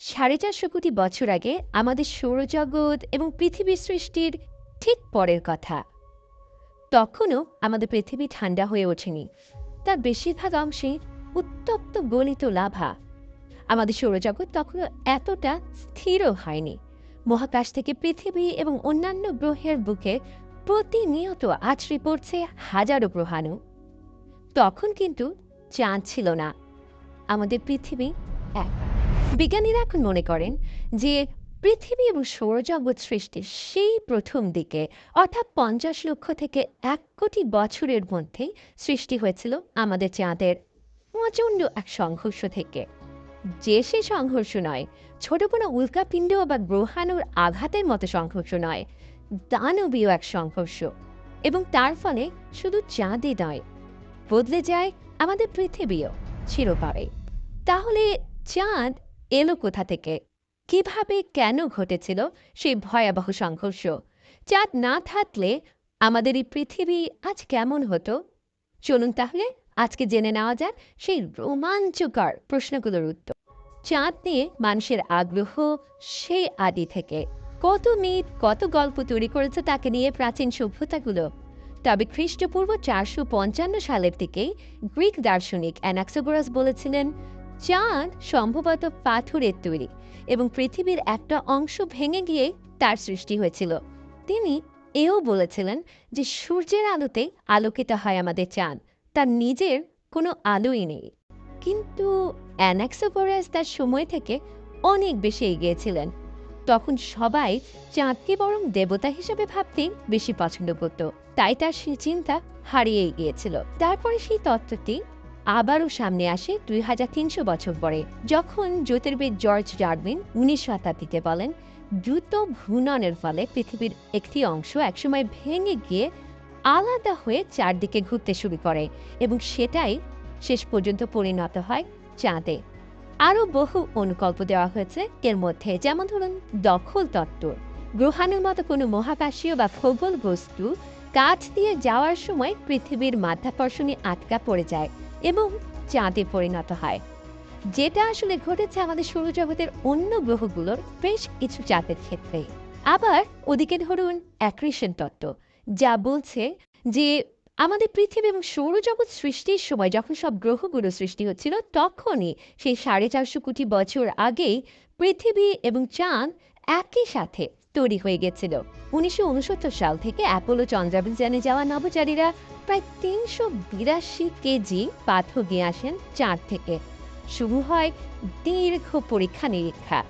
সাড়ে চারশো কোটি বছর আগে আমাদের সৌরজগৎ এবং পৃথিবী সৃষ্টির ঠিক পরের কথা। তখনও আমাদের পৃথিবী ঠান্ডা হয়ে ওঠেনি। তার বেশিরভাগ অংশে উত্তপ্ত গলিত লাভা। আমাদের সৌরজগৎ তখনও এতটা স্থিরও হয়নি। মহাকাশ থেকে পৃথিবী এবং অন্যান্য গ্রহের বুকে প্রতিনিয়ত আছড়ে পড়ছে হাজারো গ্রহাণু। তখন কিন্তু চাঁদ ছিল না। আমাদের পৃথিবী এক। বিজ্ঞানীরা এখন মনে করেন যে পৃথিবী এবং সৌরজগৎ সৃষ্টির সেই প্রথম দিকে, অর্থাৎ পঞ্চাশ লক্ষ থেকে এক কোটি বছরের মধ্যেই সৃষ্টি হয়েছিল আমাদের চাঁদের প্রচণ্ড এক সংঘর্ষ থেকে। যে সে সংঘর্ষ নয়, ছোট কোনো উল্কাপিণ্ড বা গ্রহাণুর আঘাতের মতো সংঘর্ষ নয়, দানবীয় এক সংঘর্ষ। এবং তার ফলে শুধু চাঁদই নয়, বদলে যায় আমাদের পৃথিবীও চিরকালে তাহলে চাঁদ এলো কোথা থেকে? কীভাবে কেন ঘটেছিল সেই ভয়াবহ সংঘর্ষ? চাঁদ না থাকলে আমাদের এই পৃথিবী আজ কেমন হতো? চলুন তাহলে আজকে জেনে নেওয়া যাক সেই রোমাঞ্চকর প্রশ্নগুলোর উত্তর। চাঁদ নিয়ে মানুষের আগ্রহ সেই আদি থেকে। কত মিথ, কত গল্প তৈরি করেছে তাকে নিয়ে প্রাচীন সভ্যতাগুলো। তবে খ্রিস্টপূর্ব চারশো পঞ্চান্ন সালের দিকেই গ্রিক দার্শনিক অ্যানাক্সোগোরাস বলেছিলেন চাঁদ সম্ভবত পাথরের তৈরি এবং পৃথিবীর একটা অংশ ভেঙে গিয়ে তার সৃষ্টি হয়েছিল। তিনি এও বলেছিলেন যে সূর্যের আলোতে আলোকিত হয় আমাদের চাঁদ, তার নিজের কোনো আলোই নেই। কিন্তু অ্যানাক্সোগোরাস তার সময় থেকে অনেক বেশি এগিয়েছিলেন তখন সবাই চাঁদকে বরং দেবতা হিসেবে ভাবতেই বেশি পছন্দ করত, তাই তার সেই চিন্তা হারিয়ে গিয়েছিল। তারপরে সেই তত্ত্বটি আবারও সামনে আসে দুই হাজার তিনশো বছর পরে, যখন জ্যোতির্বিদ জর্জ ডারউইন উনিশ শতাব্দীতে বলেন, দ্রুত ঘূর্ণনের ফলে পৃথিবীর একটি অংশ একসময় ভেঙে গিয়ে আলাদা হয়ে চারদিকে ঘুরতে শুরু করে এবং সেটাই শেষ পর্যন্ত পরিণত হয় চাঁদে। আরও বহু অনুকল্প দেওয়া হয়েছে এর মধ্যে, যেমন ধরুন, দখল তত্ত্ব। গ্রহাণুর মতো কোনো মহাকাশীয় বা খগোল বস্তু কাঠ দিয়ে যাওয়ার সময় পৃথিবীর মাধ্যাকর্ষণে আটকা পড়ে যায়। এবং চাঁদে পরিণত হয়। যেটা আসলে ঘটেছে আমাদের সৌরজগতের অন্য গ্রহগুলোর বেশ কিছু চাঁদের ক্ষেত্রে আবার ওদিকে ধরুন অ্যাক্রিশন তত্ত্ব, যা বলছে যে আমাদের পৃথিবী এবং সৌরজগৎ সৃষ্টির সময় যখন সব গ্রহগুলো সৃষ্টি হচ্ছিল, তখনই সেই সাড়ে চারশো কোটি বছর আগেই পৃথিবী এবং চাঁদ একই সাথে তৈরি হয়ে গেছিল। উনিশশো উনসত্তর সাল থেকে অ্যাপোলো চন্দ্রাভিযানে যাওয়া নভোচারীরা প্রায় তিনশো বিরাশি কেজি পাথর নিয়ে আসেন চাঁদ থেকে। শুরু হয় দীর্ঘ পরীক্ষা নিরীক্ষা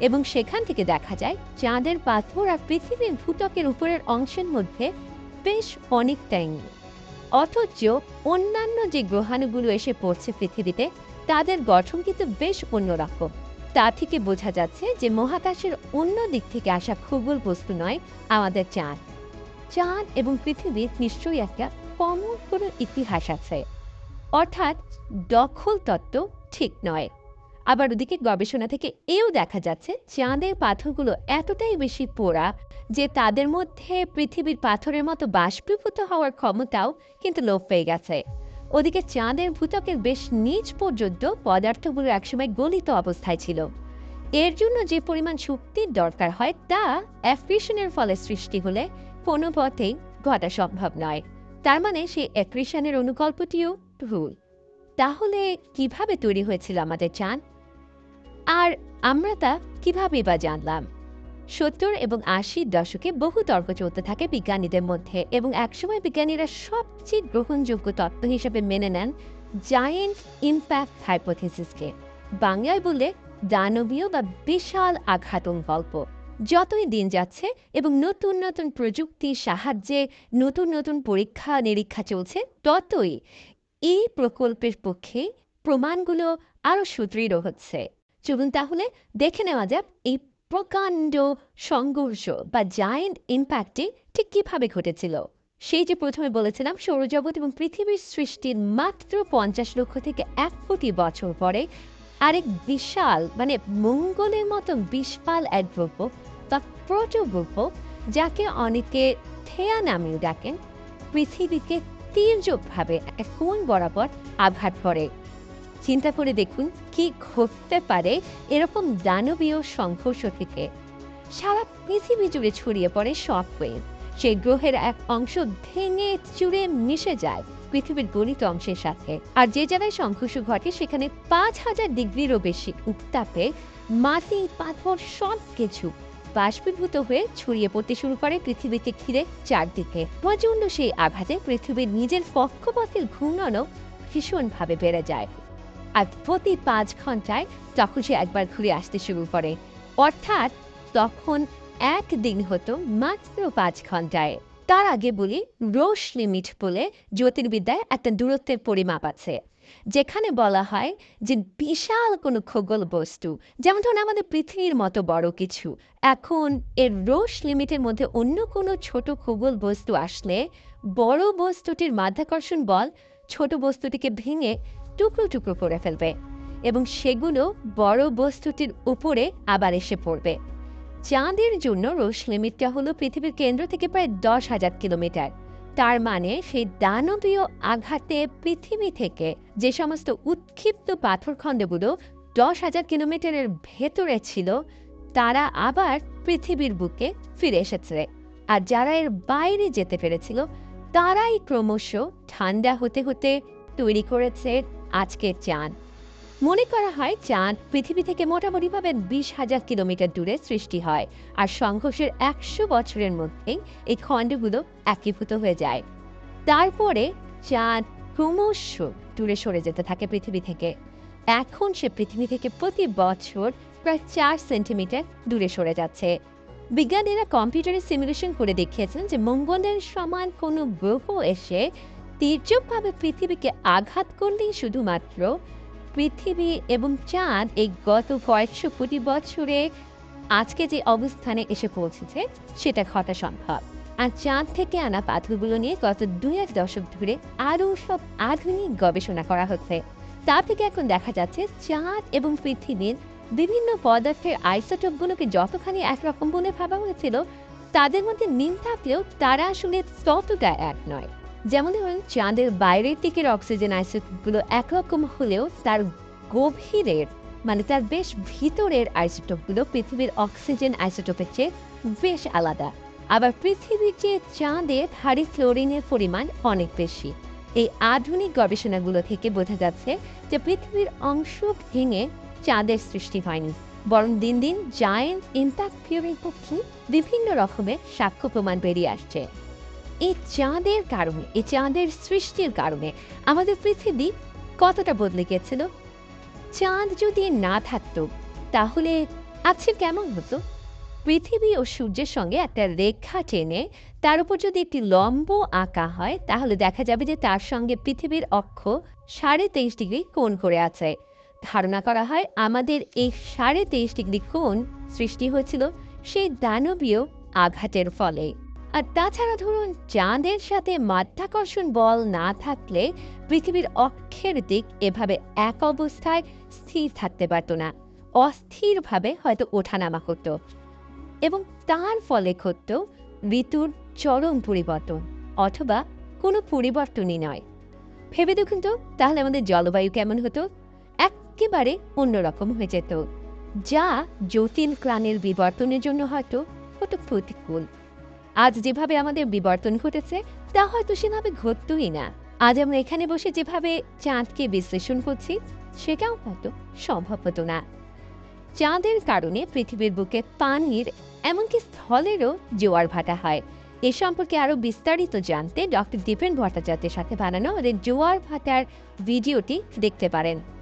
এবং সেখান থেকে দেখা যায়, চাঁদের পাথর আর পৃথিবীর ভূতকের উপরের অংশের মধ্যে বেশ অনেকটাই। অথচ অন্যান্য যে গ্রহাণুগুলো এসে পড়ছে পৃথিবীতে, তাদের গঠন কিন্তু বেশ অন্যরকম। তা থেকে বোঝা যাচ্ছে যে মহাকাশের অন্য দিক থেকে আসা খগোল বস্তু নয়, আমাদের চাঁদ। চাঁদ এবং পৃথিবীর নিশ্চয়ই একটা কমন কোনো ইতিহাস আছে। অর্থাৎ দখল তত্ত্ব ঠিক নয়। আবার ওদিকে গবেষণা থেকে এও দেখা যাচ্ছে চাঁদের পাথরগুলো এতটাই বেশি পোড়া যে তাদের মধ্যে পৃথিবীর পাথরের মতো বাষ্পীভূত হওয়ার ক্ষমতাও কিন্তু লোপ পেয়ে গেছে। ওদিকে চাঁদের ভূতকের বেশ নিচ পর্যন্ত পদার্থগুলো একসময় গলিত অবস্থায় ছিল। এর জন্য যে পরিমাণ শক্তির দরকার হয় তা অ্যাফ্রিশনের ফলে সৃষ্টি হলে কোনো পথেই ঘটা সম্ভব নয়। তার মানে সেই অ্যাক্রিশনের অনুকল্পটিও ভুল। তাহলে কীভাবে তৈরি হয়েছিল আমাদের চাঁদ? আর আমরা তা কীভাবে বা জানলাম? সত্তর এবং আশির দশকে বহু তর্ক চলতে থাকে বিজ্ঞানীদের মধ্যে এবং একসময় বিজ্ঞানীরা সবচেয়ে গ্রহণযোগ্য তত্ত্ব হিসেবে মেনে নেন জায়েন্ট ইম্প্যাক্ট হাইপোথিসিসকে বাংলায় বলে দানবীয় বা বিশাল আঘাতন গল্প। যতই দিন যাচ্ছে এবং নতুন নতুন প্রযুক্তির সাহায্যে নতুন নতুন পরীক্ষা নিরীক্ষা চলছে, ততই এই প্রকল্পের পক্ষে প্রমাণগুলো আরও সুদৃঢ় হচ্ছে। চলুন তাহলে দেখে নেওয়া যাক এই প্রকাণ্ড সংঘর্ষ বা জায়েন্ট ইম্প্যাক্টটি ঠিক কীভাবে ঘটেছিল? সেই যে প্রথমে বলেছিলাম, সৌরজগৎ এবং পৃথিবীর সৃষ্টির মাত্র পঞ্চাশ লক্ষ থেকে এক কোটি বছর পরে আরেক বিশাল মানে মঙ্গলের মতো বিশাল এক দ্রব্য বা প্রচগ্রব্য যাকে অনেকে থেয়া নামেও ডাকেন, পৃথিবীকে তীর্যকভাবে কোণ বরাবর আঘাত করে। চিন্তা করে দেখুন কি ঘটতে পারে এরকম দানবীয় সংঘর্ষ থেকে। সারা পৃথিবী জুড়ে ছড়িয়ে পড়ে শক ওয়েভ সেই গ্রহের এক অংশ ভেঙে চুড়ে মিশে যায় পৃথিবীর গণিত অংশের সাথে। আর যে জায়গায় সংঘর্ষ ঘটে সেখানে পাঁচ হাজার ডিগ্রিরও বেশি উত্তাপে মাটি, পাথর সব কিছু বাষ্পীভূত হয়ে ছড়িয়ে পড়তে শুরু করে পৃথিবীকে ঘিরে চারদিকে। প্রচণ্ড সেই আঘাতে পৃথিবীর নিজের কক্ষপথের ঘূর্ণনও ভীষণভাবে বেড়ে যায়। আর প্রতি পাঁচ ঘন্টায় তখন সে একবার ঘুরে আসতে শুরু করে। অর্থাৎ তখন একদিন হতো মাত্র পাঁচ ঘন্টায়। তার আগে বলি রোশ লিমিট বলে জ্যোতির্বিদ্যায় একটা দূরত্বের পরিমাপ আছে, যেখানে বলা হয় যে বিশাল কোনো খগোল বস্তু, যেমন ধরুন আমাদের পৃথিবীর মতো বড় কিছু, এখন এর রোশ লিমিটের মধ্যে অন্য কোনো ছোট খগোল বস্তু আসলে বড় বস্তুটির মাধ্যাকর্ষণ বল ছোট বস্তুটিকে ভেঙে টুকরো টুকরো করে ফেলবে এবং সেগুলো বড় বস্তুটির উপরে আবার এসে পড়বে। চাঁদের জন্য রোশ লিমিটটা হলো পৃথিবীর কেন্দ্র থেকে প্রায় দশ হাজার কিলোমিটার। তার মানে সেই দানবীয় আঘাতে পৃথিবী থেকে যে সমস্ত উৎক্ষিপ্ত পাথর পাথরখণ্ডগুলো দশ হাজার কিলোমিটারের ভেতরে ছিল, তারা আবার পৃথিবীর বুকে ফিরে এসেছে। আর যারা এর বাইরে যেতে পেরেছিল, তারাই ক্রমশ ঠান্ডা হতে হতে তৈরি করেছে আজকের চাঁদ। মনে করা হয় চাঁদ পৃথিবী থেকে মোটামুটিভাবে বিশ হাজার কিলোমিটার দূরে সৃষ্টি হয় আর সংঘর্ষের একশো বছরের মধ্যেই এই খণ্ডগুলো একীভূত হয়ে যায়। তারপরে চাঁদ ক্রমশ দূরে সরে যেতে থাকে পৃথিবী থেকে। এখন সে পৃথিবী থেকে প্রতি বছর প্রায় চার সেন্টিমিটার দূরে সরে যাচ্ছে। বিজ্ঞানীরা কম্পিউটারে সিমুলেশন করে দেখিয়েছেন যে মঙ্গলের সমান কোনো গ্রহ এসে তীর্যকভাবে পৃথিবীকে আঘাত করলেই শুধুমাত্র পৃথিবী এবং চাঁদ এই গত কয়েকশো কোটি বছরে আজকে যে অবস্থানে এসে পৌঁছেছে, সেটা ঘটা সম্ভব। আর চাঁদ থেকে আনা পাথরগুলো নিয়ে গত দুই এক দশক ধরে আরও সব আধুনিক গবেষণা করা হচ্ছে। তা থেকে এখন দেখা যাচ্ছে চাঁদ এবং পৃথিবীর বিভিন্ন পদার্থের আইসোটোপগুলোকে যতখানি একরকম বলে ভাবা হয়েছিল, তাদের মধ্যে মিল থাকলেও তারা আসলে ততটা এক নয়। যেমন ধরুন, চাঁদের বাইরের দিকের অক্সিজেন আইসোটোপগুলো একরকম হলেও তার গভীরের মানে তার বেশ ভিতরের আইসোটোপগুলো পৃথিবীর অক্সিজেন আইসোটোপের চেয়ে বেশ আলাদা। আবার পৃথিবীর চেয়ে চাঁদের হাড়ি ফ্লোরিনের পরিমাণ অনেক বেশি। এই আধুনিক গবেষণাগুলো থেকে বোঝা যাচ্ছে যে পৃথিবীর অংশ ভেঙে চাঁদের সৃষ্টি হয়নি, বরং দিন দিন জায়েন্ট ইম্প্যাক্ট থিওরির পক্ষে বিভিন্ন রকমের সাক্ষ্য প্রমাণ বেরিয়ে আসছে। এই চাঁদের কারণে, এই চাঁদের সৃষ্টির কারণে আমাদের পৃথিবী কতটা বদলে গেছিল? চাঁদ যদি না থাকতো, তাহলে আজকে কেমন হতো? পৃথিবী ও সূর্যের সঙ্গে একটা রেখা টেনে তার উপর যদি একটি লম্ব আঁকা হয়, তাহলে দেখা যাবে যে তার সঙ্গে পৃথিবীর অক্ষ সাড়ে তেইশ ডিগ্রি কোণ করে আছে। ধারণা করা হয় আমাদের এই সাড়ে তেইশ ডিগ্রি কোণ সৃষ্টি হয়েছিল সেই দানবীয় আঘাতের ফলে। আর তাছাড়া ধরুন, চাঁদের সাথে মাধ্যাকর্ষণ বল না থাকলে পৃথিবীর অক্ষের দিক এভাবে এক অবস্থায় স্থির থাকতে পারত না। অস্থিরভাবে হয়তো ওঠানামা করত। এবং তার ফলে ঘটত ঋতুর চরম পরিবর্তন, অথবা কোনো পরিবর্তনই নয়। ভেবে দেখুন তো, তাহলে আমাদের জলবায়ু কেমন হতো? একেবারে অন্যরকম হয়ে যেত, যা জটিল প্রাণের বিবর্তনের জন্য হয়তো হতো প্রতিকূল। আজ যেভাবে আমাদের বিবর্তন ঘটেছে, তা হয়তো সেভাবে ঘটতই না। আজ আমরা এখানে বসে যেভাবে চাঁদকে বিশ্লেষণ করছি, সেটাও হয়তো সম্ভব হতো না। চাঁদের কারণে পৃথিবীর বুকে পানির, এমনকি স্থলেরও জোয়ার ভাটা হয়। এ সম্পর্কে আরও বিস্তারিত জানতে ডক্টর দীপেন ভট্টাচার্যের সাথে বানানো আমাদের জোয়ার ভাটার ভিডিওটি দেখতে পারেন।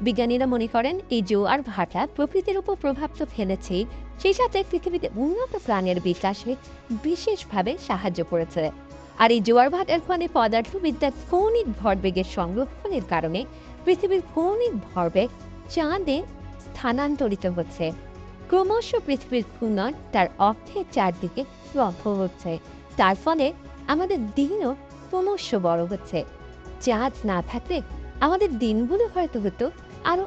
বিজ্ঞানীরা মনে করেন এই জোয়ার ভাটা প্রকৃতির উপর প্রভাব তো ফেলেছেই সেই সাথে পৃথিবীতে উন্নত প্রাণের বিকাশে বিশেষভাবে সাহায্য করেছে। আর এই জোয়ার ভাটার ফলে পদার্থবিদ্যার কৌণিক ভরবেগের সংরক্ষণের কারণে পৃথিবীর কৌণিক ভরবেগ চাঁদে স্থানান্তরিত হচ্ছে। ক্রমশ পৃথিবীর ঘূর্ণন তার অক্ষের চারদিকে রফ হচ্ছে। তার ফলে আমাদের দিনও ক্রমশ বড় হচ্ছে। চাঁদ না থাকলে আমাদের দিনগুলো হয়তো হতো আরও